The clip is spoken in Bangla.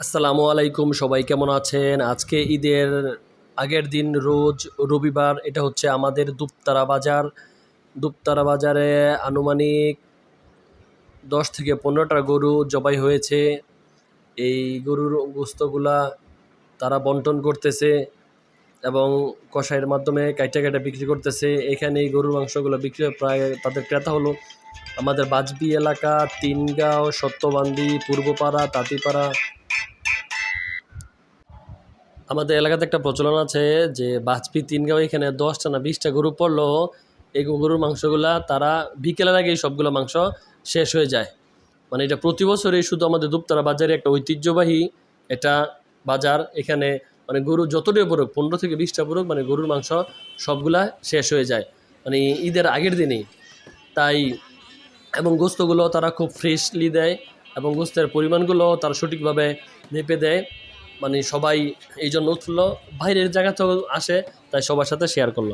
আসসালামু আলাইকুম, সবাই কেমন আছেন? আজকে ঈদের আগের দিন রোজ রবিবার, এটা হচ্ছে আমাদের দুপতারা বাজার। দুপতারা বাজারে আনুমানিক দশ থেকে পনেরোটা গরু জবাই হয়েছে। এই গরুর গোস্তগুলা তারা বন্টন করতেছে এবং কষাইয়ের মাধ্যমে কাইটা কাইটা বিক্রি করতেছে। এখানে এই গরুর মাংসগুলো বিক্রি প্রায় তাদের ক্রেতা হলো। আমাদের বাজবি এলাকা, তিনগাঁও, সত্যবান্দি, পূর্বপাড়া, তাঁতিপাড়া আমাদের এলাকাতে একটা প্রচলন আছে যে বাজপি তিনগাঁও এখানে দশটা না বিশটা গরু পড়ল এই গরুর মাংসগুলা তারা বিকেলের আগেই সবগুলো মাংস শেষ হয়ে যায়। মানে এটা প্রতি বছরই শুধু আমাদের দুপতারা বাজারে একটা ঐতিহ্যবাহী এটা বাজার। এখানে মানে গরু যতটাই পড়ুক, পনেরো থেকে বিশটা পড়ুক মানে গরুর মাংস সবগুলা শেষ হয়ে যায়। মানে ঈদের আগের দিনেই। তাই এবং গোস্তগুলো তারা খুব ফ্রেশলি দেয় এবং গোস্তের পরিমাণগুলো তারা সঠিকভাবে মেপে দেয়। মানে সবাই এই জন্য উঠল বাইরের জায়গা তো আসে তাই সবার সাথে শেয়ার করল